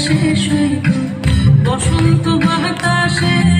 বাতাসে সৈকত বসন্ত বাতাসে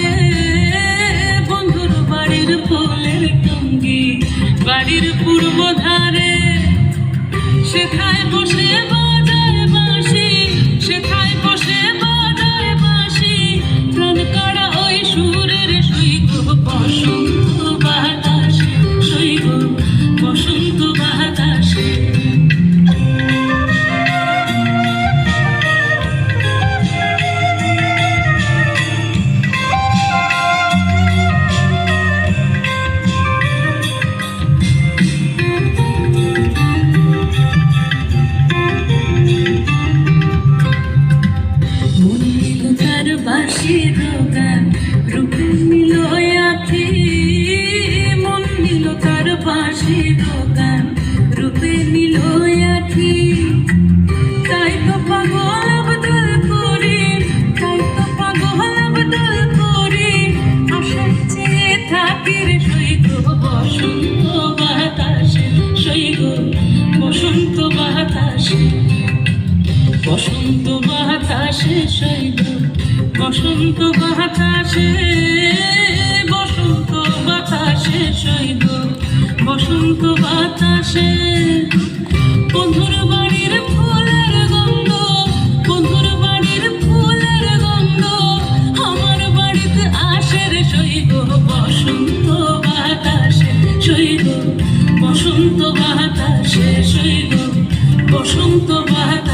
বাড়ির পূর্ব ধারে সেখায় বসে বাজায় বাঁশি সেখায় বসে বাজায় বাঁশি, প্রাণ কাড়া ওই সুরের সৈব বসন্ত বসন্ত বাতাসে বসন্ত বাতাসে শৈব বসন্ত বাতাসে, বন্ধুর বাড়ির ফুলের গন্ধ, বন্ধুর বাড়ির ফুলের গন্ধ, আমার বাড়িতে আসে রে শৈব বসন্ত বাতাসে শৈব বসন্ত বাতাসে শৈব বসন্ত বাতাসে